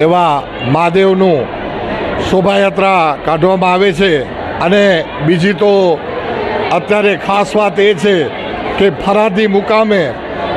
એવા મહાદેવનું શોભાયાત્રા કાઢવામાં આવે છે અને બીજી તો અત્યારે ખાસ વાત એ છે કે ફરાદી મુકામે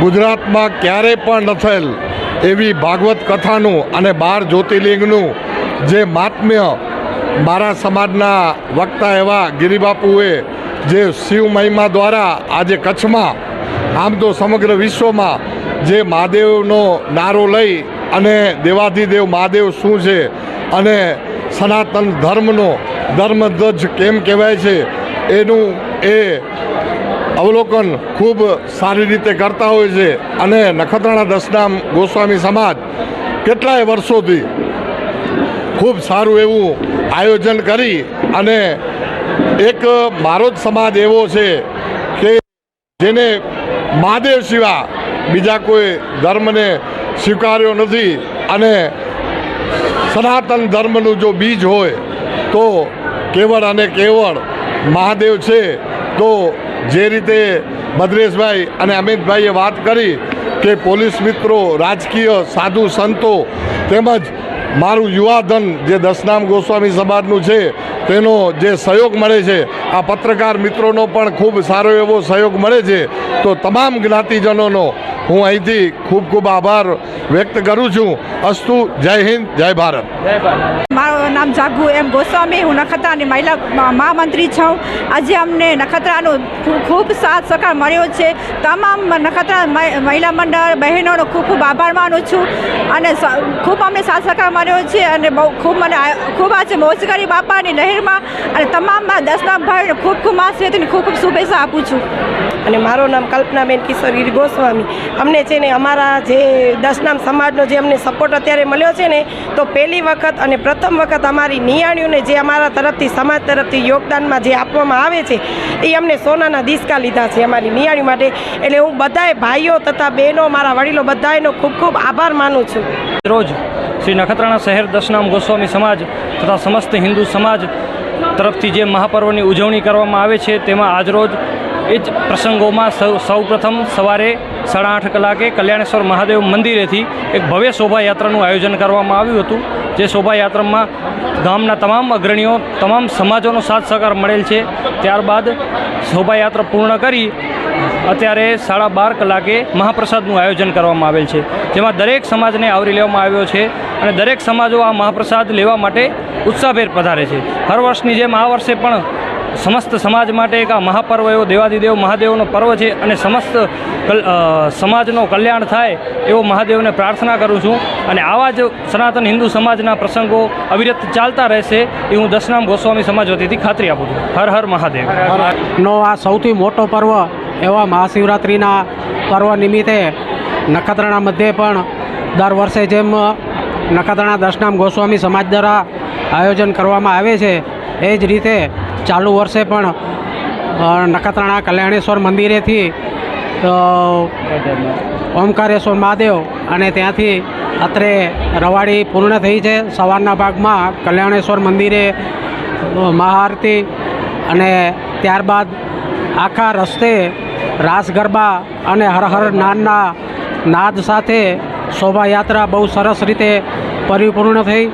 ગુજરાતમાં ક્યારે પણ ન થયેલ એવી ભાગવત કથાનું અને બાર જ્યોતિર્લિંગનું જે માત્મ્ય મારા સમાજના વક્તા એવા ગિરિબાપુએ જે શિવ મહિમા દ્વારા આજે કચ્છમાં, આમ તો સમગ્ર વિશ્વમાં જે મહાદેવનો નારો લઈ અને દેવાધિદેવ મહાદેવ શું છે? અને સનાતન ધર્મનો ધર્મધ્વજ કેમ કહેવાય છે? એનું એ અવલોકન ખૂબ સારી રીતે કરતા હોય છે. અને નખત્રાણા દસનામ ગોસ્વામી સમાજ કેટલાય વર્ષોથી ખૂબ સારું એવું આયોજન કરી અને એક મારો જ સમાજ એવો છે કે જેને મહાદેવ સિવા બીજા કોઈ ધર્મને સ્વીકાર્યો નથી અને સનાતન ધર્મનું જો બીજ હોય તો કેવળ અને કેવળ મહાદેવ છે, તો જે રીતે ભદ્રેશભાઈ અને અમિતભાઈએ વાત કરી કે પોલીસ મિત્રો, રાજકીય સાધુ સંતો તેમજ મારું યુવાધન જે દસનામ ગોસ્વામી સમાજનું છે, તેનો જે સહયોગ મળે છે, આ પત્રકાર મિત્રોનો પણ ખૂબ સારો એવો સહયોગ મળે છે, તો તમામ જ્ઞાતિજનોનો હું અહીંથી ખૂબ ખૂબ આભાર વ્યક્ત કરું છું. અસ્તુ જય હિન્દ જય ભારત. મારું નામ જાગુ એમ ગોસ્વામી. હું નખત્રાની મહિલા મહામંત્રી છું. આજે અમને નખત્રાનો ખૂબ સાથ સહકાર મળ્યો છે. તમામ નખત્રા મહિલા મંડળ, બહેનોનો ખૂબ ખૂબ આભાર માનું છું અને ખૂબ અમને સાથ સહકાર મળ્યો છે અને બહુ ખૂબ મને ખૂબ આજે મોજ કરી બાપાની લહેરમાં અને તમામ દસના ભાઈને ખૂબ ખૂબ માસેતીની ખૂબ ખૂબ શુભેચ્છા આપું છું. અને મારું નામ કલ્પનાબેન કિશોરગીરી ગોસ્વામી. અમને છે ને અમારા જે દસનામ સમાજનો જે અમને સપોર્ટ અત્યારે મળ્યો છે ને, તો પહેલી વખત અને પ્રથમ વખત અમારી નિયાણીઓને જે અમારા તરફથી, સમાજ તરફથી યોગદાનમાં જે આપવામાં આવે છે, એ અમને સોનાના દિસ્કા લીધા છે અમારી નિયાણી માટે. એટલે હું બધાય ભાઈઓ તથા બહેનો, મારા વડીલો બધાયનો ખૂબ ખૂબ આભાર માનું છું. રોજ શ્રી નખત્રાણા શહેર દશનામ ગોસ્વામી સમાજ તથા સમસ્ત હિન્દુ સમાજ તરફથી જે મહાપર્વની ઉજવણી કરવામાં આવે છે, તેમાં આજરોજ એ જ પ્રસંગોમાં સૌ સૌપ્રથમ સવારે સાડા આઠ કલાકે કલ્યાણેશ્વર મહાદેવ મંદિરેથી એક ભવ્ય શોભાયાત્રાનું આયોજન કરવામાં આવ્યું હતું. જે શોભાયાત્રામાં ગામના તમામ અગ્રણીઓ, તમામ સમાજોનો સાથ સહકાર મળેલ છે. ત્યારબાદ શોભાયાત્રા પૂર્ણ કરી અત્યારે સાડા બાર કલાકે મહાપ્રસાદનું આયોજન કરવામાં આવેલ છે. જેમાં દરેક સમાજને આવરી લેવામાં આવ્યો છે અને દરેક સમાજો આ મહાપ્રસાદ લેવા માટે ઉત્સાહભેર પધારે છે. હર વર્ષની જેમ આ વર્ષે પણ સમસ્ત સમાજ માટે એક આ મહાપર્વ, એવો દેવાદિદેવ મહાદેવનો પર્વ છે અને સમસ્ત સમાજનો કલ્યાણ થાય એવો મહાદેવને પ્રાર્થના કરું છું. અને આવા જ સનાતન હિન્દુ સમાજના પ્રસંગો અવિરત ચાલતા રહેશે એ હું દશનામ ગોસ્વામી સમાજ વતીથી ખાતરી આપું છું. હર હર મહાદેવ. નો આ સૌથી મોટો પર્વ એવા મહાશિવરાત્રિના પર્વ નિમિત્તે નખત્રાણા મધ્યે પણ દર વર્ષે જેમ નખત્રાણા દશનામ ગોસ્વામી સમાજ દ્વારા આયોજન કરવામાં આવે છે, એ જ રીતે ચાલુ વર્ષે પણ નખત્રાણા કલ્યાણેશ્વર મંદિરેથી ઓમકારેશ્વર મહાદેવ અને ત્યાંથી અત્રે રવાડી પૂર્ણ થઈ છે. સવારના ભાગમાં કલ્યાણેશ્વર મંદિરે મહાઆરતી અને ત્યારબાદ આખા રસ્તે રાસ ગરબા અને હરહર નાનના નાદ સાથે શોભાયાત્રા બહુ સરસ રીતે પરિપૂર્ણ થઈ.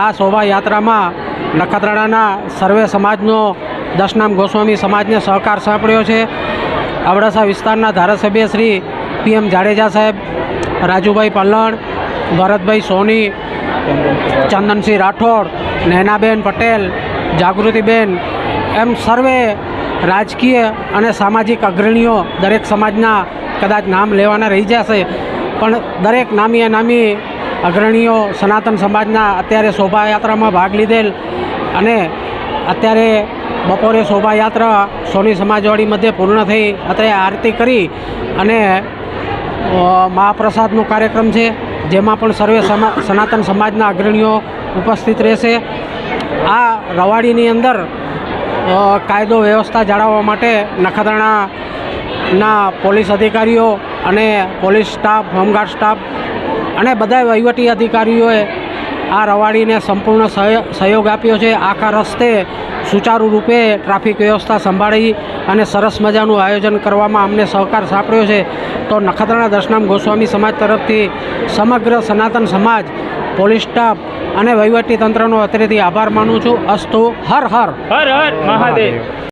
આ શોભાયાત્રામાં નખત્રાણાના સર્વે સમાજનો દશનામ ગોસ્વામી સમાજને સહકાર સાંપડ્યો છે. અબડાસા વિસ્તારના ધારાસભ્ય શ્રી પીએમ જાડેજા સાહેબ, રાજુભાઈ પલ્લણ, ભરતભાઈ સોની, ચંદનસિંહ રાઠોડ, નૈનાબેન પટેલ, જાગૃતિબેન, એમ સર્વે રાજકીય અને સામાજિક અગ્રણીઓ દરેક સમાજના કદાચ નામ લેવાના રહી જશે. પણ દરેક નામી અનામી અગ્રણીઓ સનાતન સમાજના અત્યારે શોભાયાત્રામાં ભાગ લીધેલ અને અત્યારે બપોરે શોભાયાત્રા સોની સમાજવાડી મધ્યે પૂર્ણ થઈ અત્યારે આરતી કરી અને મહાપ્રસાદનો કાર્યક્રમ છે, જેમાં પણ સર્વે સનાતન સમાજના અગ્રણીઓ ઉપસ્થિત રહેશે. આ રવાડીની અંદર કાયદો વ્યવસ્થા જાળવવા માટે નખત્રાણાના પોલીસ અધિકારીઓ અને પોલીસ સ્ટાફ, હોમગાર્ડ સ્ટાફ અને બધા વહીવટી અધિકારીઓએ આ રવાડીને સંપૂર્ણ સહય- સહયોગ આપ્યો છે. આખા રસ્તે સુચારુ રૂપે ટ્રાફિક વ્યવસ્થા સંભાળી અને સરસ મજાનું આયોજન કરવામાં અમને સહકાર સાંપડ્યો છે. તો નખત્રાણા દશનામ ગોસ્વામી સમાજ તરફથી સમગ્ર સનાતન સમાજ પોલીસ સ્ટાફ અને વહીવટી તંત્રનો અત્રેથી આભાર માનું છું. અસ્તુ હર હર. હર હર મહાદેવ.